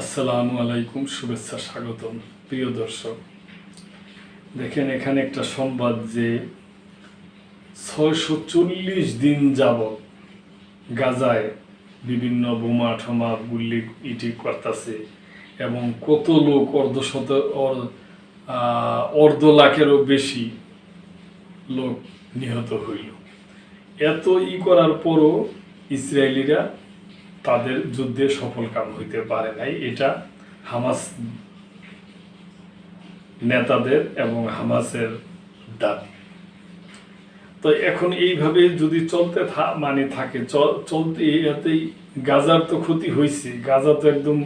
আসসালামু আলাইকুম, শুভেচ্ছা স্বাগতম। প্রিয় দর্শক, দেখেন এখানে একটা সংবাদ যে ছয়শো চল্লিশ দিন যাবৎ গাজায় বিভিন্ন বোমা ঠোমা গুল্লি ইটি করতেছে এবং কত লোক অর্ধশত অর্ধ লাখেরও বেশি লোক নিহত হইল। এত ই করার পরও ইসরায়েলিরা তাদের যুদ্ধে সফল কাম হইতে পারে নাই। এটা হামাস নেতাদের এবং হামাসের দাবি। তো এখন এইভাবে যদি চলতে মানে থাকে চলতে এতেই গাজার তো ক্ষতি হয়েছে গাজা তো একদম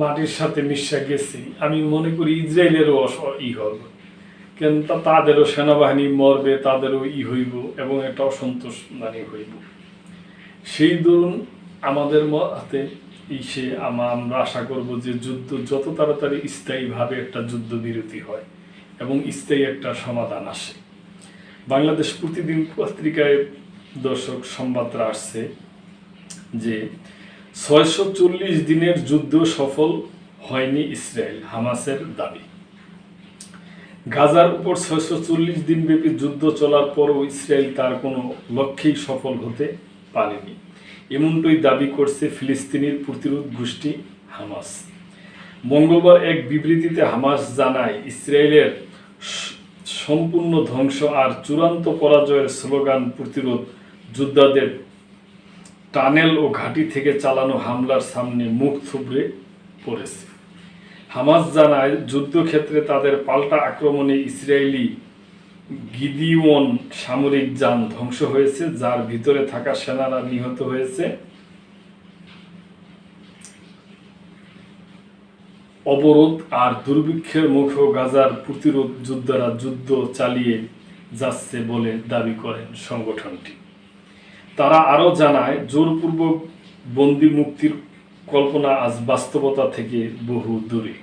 মাটির সাথে মিশা গেছে। আমি মনে করি ইসরায়েলেরও ই হবে। কেন তাদেরও সেনাবাহিনী মরবে, তাদেরও ই হইব এবং একটা অসন্তোষ মানে হইব। সেই দরুন আমাদের ইসে আমা- আমরা আশা করব যে যুদ্ধ যত তাড়াতাড়ি স্থায়ীভাবে একটা যুদ্ধ বিরতি হয় এবং স্থায়ী একটা সমাধান আসে। বাংলাদেশ প্রতিদিন পত্রিকায় দর্শক সংবাদরা আসছে যে ছয়শো চল্লিশ দিনের যুদ্ধ সফল হয়নি ইসরায়েল, হামাসের দাবি। গাজার উপর ছয়শো চল্লিশ দিনব্যাপী যুদ্ধ চলার পরও ইসরায়েল তার কোনো লক্ষ্যেই সফল হতে পারেনি। এমনটাই দাবি করছে ফিলিস্তিনির প্রতিরোধ গোষ্ঠী হামাস। মঙ্গলবার এক বিবৃতিতে হামাস জানায়, ইসরায়েলের সম্পূর্ণ ধ্বংস আর চূড়ান্ত পরাজয়ের স্লোগান প্রতিরোধ, যোদ্ধাদের টানেল ও ঘাঁটি থেকে চালানো হামলার সামনে মুখ থুবড়ে পড়েছে। হামাস জানায়, যুদ্ধক্ষেত্রে তাদের পাল্টা আক্রমণে ইসরায়েলি গিদিওন সামরিক যান ধ্বংস হয়েছে, যার ভিতরে থাকা সেনারা নিহত হয়েছে। অবরোধ আর দুর্ভিক্ষের মুখেও গাজার প্রতিরোধ যোদ্ধারা যুদ্ধ চালিয়ে যাচ্ছে বলে দাবি করেন সংগঠনটি। তারা আরও জানায়, জোরপূর্বক বন্দি মুক্তির কল্পনা আজ বাস্তবতা থেকে বহু দূরে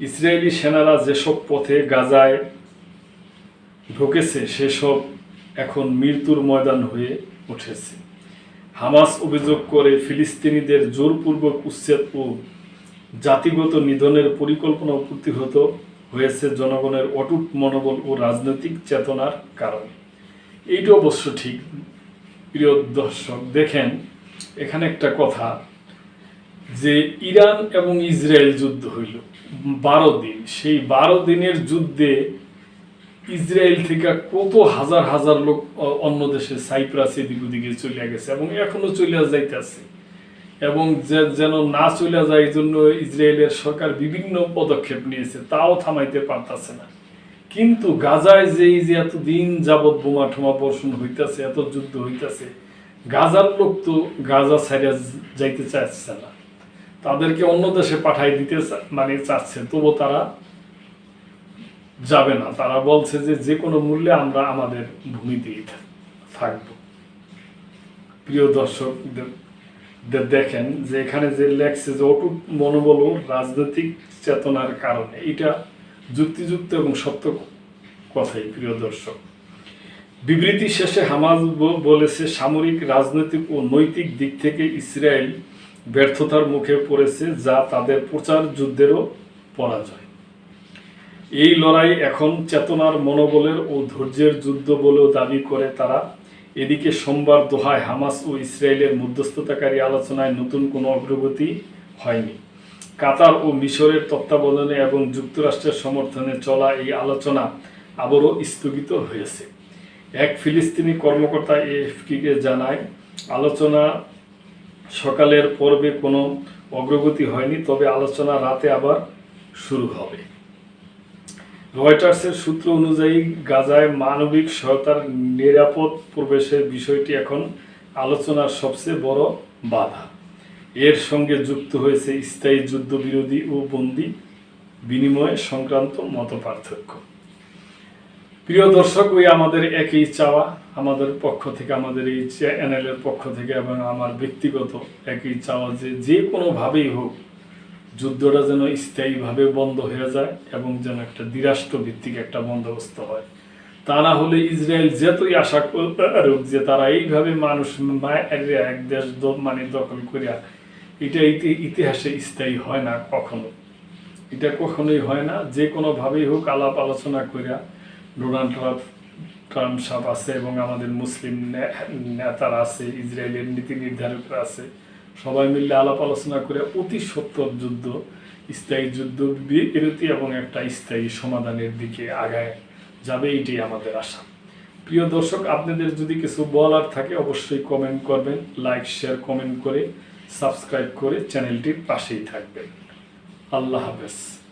ইসরায়েলি সেনারা যেসব পথে গাজায় ঢুকেছে, সেসব এখন মৃত্যুর ময়দান হয়ে উঠেছে। হামাস অভিযোগ করে ফিলিস্তিনিদের জোরপূর্বক উচ্ছেদ ও জাতিগত নিধনের পরিকল্পনা প্রতিহত হয়েছে জনগণের অটুট মনোবল ও রাজনৈতিক চেতনার কারণে। এইটা অবশ্য ঠিক। প্রিয় দর্শক, দেখেন, এখানে একটা কথা যে ইরান এবং ইসরায়েল যুদ্ধ হইল। বারো দিন। সেই বারো দিনের যুদ্ধে ইসরায়েল থেকে কত হাজার হাজার লোক অন্য দেশে সাইপ্রাস এদিক ওদিকে চলে গেছে এবং এখনও চলে যাইতেছে। এবং যেন না চলে যায় এই জন্য ইসরায়েলের সরকার বিভিন্ন পদক্ষেপ নিয়েছে, তাও থামাইতে পারতাছে না। কিন্তু গাজায় যে এই যে এত দিন যাবৎ বোমা ঠোমা বর্ষণ হইতেছে, এত যুদ্ধ হইতাছে, গাজার লোক তো গাজা ছাড়িয়া যাইতে চাচ্ছে না। তাদেরকে অন্য দেশে পাঠাই দিতে মানে চাচ্ছে, তবু তারা যাবে না। তারা বলছে যে যে কোনো মূল্যে আমরা আমাদের ভূমিতেই থাকব। প্রিয় দর্শক দে- দে- দেখেন যে এখানে যে লেখছে যে অটুট মনোবল রাজনৈতিক চেতনার কারণে, এটা যুক্তিযুক্ত এবং সত্য কথাই প্রিয় দর্শক। বিবৃতি শেষে হামাজ বলেছে, সামরিক, রাজনৈতিক ও নৈতিক দিক থেকে ইসরায়েল ব্যর্থতার মুখে পড়েছে যা তাদের প্রচার যুদ্ধেরও পরাজয়। এই লড়াই এখন চেতনার মনোবলের ও ধৈর্যের যুদ্ধ বলেও দাবি করে তারা। এদিকে সোমবার দোহায় হামাস ও ইসরায়েলের মধ্যস্থতাকারী আলোচনায় নতুন কোনো অগ্রগতি হয়নি। কাতার ও মিশরের তত্ত্বাবধানে এবং যুক্তরাষ্ট্রের সমর্থনে চলা এই আলোচনা আবারও স্থগিত হয়েছে। এক ফিলিস্তিনি কর্মকর্তা এএফপিকে জানায়, আলোচনা সকালের পর্বে কোনো অগ্রগতি হয়নি, তবে আলোচনা রাতে আবার শুরু হবে। রয়টার্সের সূত্র অনুযায়ী, গাজায় মানবিক সহায়তার নিরাপদ প্রবেশের বিষয়টি এখন আলোচনার সবচেয়ে বড় বাধা। এর সঙ্গে যুক্ত হয়েছে স্থায়ী যুদ্ধবিরোধী ও বন্দি বিনিময় সংক্রান্ত মত পার্থক্য প্রিয় দর্শক, ওই আমাদের একই চাওয়া, আমাদের পক্ষ থেকে, আমাদের এই চ্যানেলের পক্ষ থেকে এবং আমার ব্যক্তিগত একই চাওয়া যে যে কোনোভাবেই হোক যুদ্ধটা যেন স্থায়ীভাবে বন্ধ হয়ে যায় এবং যেন একটা দ্বিরাষ্ট্র ভিত্তিক একটা বন্দোবস্ত হয়। তা না হলে ইসরায়েল যেতই আশা করুক যে তারা এইভাবে মানুষ এক দেশ মানে দখল করিয়া এটা ইতিহাসে স্থায়ী হয় না কখনো। এটা কখনোই হয় না। যে কোনোভাবেই হোক আলাপ আলোচনা করিয়া ডোনাল্ড ট্রাম্প ট্রাম্প সাহেব আছে এবং আমাদের মুসলিম নেতারা আছে, ইসরায়েলের নীতি নির্ধারকরা আছে। সবাই মিলে আলাপ আলোচনা করে অতি সত্তর যুদ্ধ, স্থায়ী যুদ্ধ বিরতি এবং একটা স্থায়ী সমাধানের দিকে আগায় যাবে এটি আমাদের আশা। প্রিয় দর্শক, আপনাদের যদি কিছু বলার থাকে অবশ্যই কমেন্ট করবেন লাইক শেয়ার কমেন্ট করে সাবস্ক্রাইব করে চ্যানেলটির পাশেই থাকবেন। আল্লাহ হাফেজ।